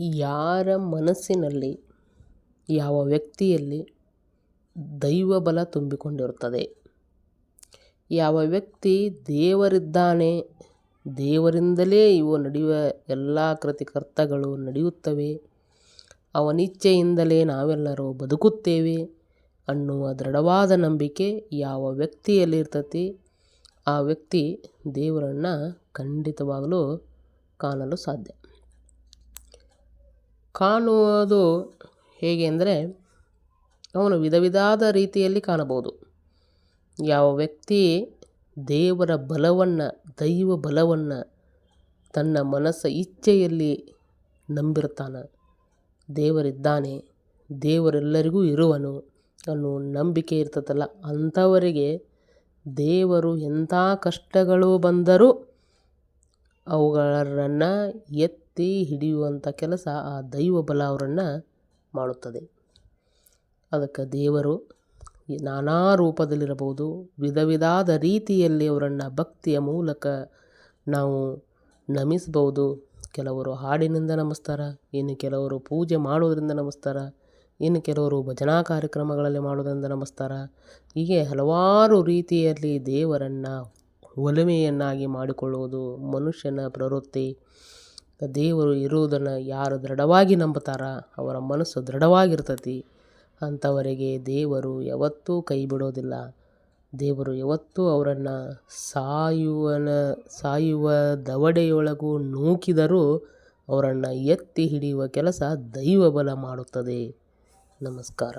ಯಾರ ಮನಸ್ಸಿನಲ್ಲಿ, ಯಾವ ವ್ಯಕ್ತಿಯಲ್ಲಿ ದೈವ ಬಲ ತುಂಬಿಕೊಂಡಿರುತ್ತದೆ? ಯಾವ ವ್ಯಕ್ತಿ ದೇವರಿದ್ದಾನೆ, ದೇವರಿಂದಲೇ ಇವು ನಡೆಯುವ ಎಲ್ಲ ಕೃತಿಕರ್ತಗಳು ನಡೆಯುತ್ತವೆ, ಅವನಿಚ್ಛೆಯಿಂದಲೇ ನಾವೆಲ್ಲರೂ ಬದುಕುತ್ತೇವೆ ಅನ್ನುವ ದೃಢವಾದ ನಂಬಿಕೆ ಯಾವ ವ್ಯಕ್ತಿಯಲ್ಲಿ ಇರ್ತತಿ ಆ ವ್ಯಕ್ತಿ ದೇವರನ್ನು ಖಂಡಿತವಾಗಲೂ ಕಾಣಲು ಸಾಧ್ಯ. ಕಾಣುವುದು ಹೇಗೆ ಅಂದರೆ ಅವನು ವಿಧ ವಿಧವಾದ ರೀತಿಯಲ್ಲಿ ಕಾಣಬಹುದು. ಯಾವ ವ್ಯಕ್ತಿ ದೇವರ ಬಲವನ್ನು, ದೈವ ಬಲವನ್ನು ತನ್ನ ಮನಸ್ಸ ಇಚ್ಛೆಯಲ್ಲಿ ನಂಬಿರ್ತಾನೆ ದೇವರಿದ್ದಾನೆ, ದೇವರೆಲ್ಲರಿಗೂ ಇರುವನು ಅನ್ನೋ ನಂಬಿಕೆ ಇರ್ತದಲ್ಲ, ಅಂಥವರಿಗೆ ದೇವರು ಎಂಥ ಕಷ್ಟಗಳು ಬಂದರೂ ಅವುಗಳನ್ನು ಎತ್ತಿ ಹಿಡಿಯುವಂಥ ಕೆಲಸ ಆ ದೈವ ಬಲ ಅವರನ್ನು ಮಾಡುತ್ತದೆ. ಅದಕ್ಕೆ ದೇವರು ನಾನಾ ರೂಪದಲ್ಲಿರಬಹುದು ವಿಧ ವಿಧಾದ ರೀತಿಯಲ್ಲಿ ಅವರನ್ನು ಭಕ್ತಿಯ ಮೂಲಕ ನಾವು ನಮಿಸಬಹುದು. ಕೆಲವರು ಹಾಡಿನಿಂದ ನಮಿಸ್ತಾರೆ, ಇನ್ನು ಕೆಲವರು ಪೂಜೆ ಮಾಡೋದರಿಂದ ನಮಿಸ್ತಾರೆ, ಇನ್ನು ಕೆಲವರು ಭಜನಾ ಕಾರ್ಯಕ್ರಮಗಳಲ್ಲಿ ಮಾಡೋದರಿಂದ ನಮಿಸ್ತಾರೆ. ಹೀಗೆ ಹಲವಾರು ರೀತಿಯಲ್ಲಿ ದೇವರನ್ನು ಒಲುಮೆಯನ್ನಾಗಿ ಮಾಡಿಕೊಳ್ಳುವುದು ಮನುಷ್ಯನ ಪ್ರವೃತ್ತಿ. ದೇವರು ಇರುವುದನ್ನು ಯಾರು ದೃಢವಾಗಿ ನಂಬುತ್ತಾರ ಅವರ ಮನಸ್ಸು ದೃಢವಾಗಿರ್ತತಿ ಅಂಥವರಿಗೆ ದೇವರು ಯಾವತ್ತೂ ಕೈ ಬಿಡೋದಿಲ್ಲ ದೇವರು ಯಾವತ್ತೂ ಅವರನ್ನು ಸಾಯುವನ ಸಾಯುವ ದವಡೆಯೊಳಗೂ ನೂಕಿದರೂ ಅವರನ್ನು ಎತ್ತಿ ಹಿಡಿಯುವ ಕೆಲಸ ದೈವಬಲ ಮಾಡುತ್ತದೆ. ನಮಸ್ಕಾರ.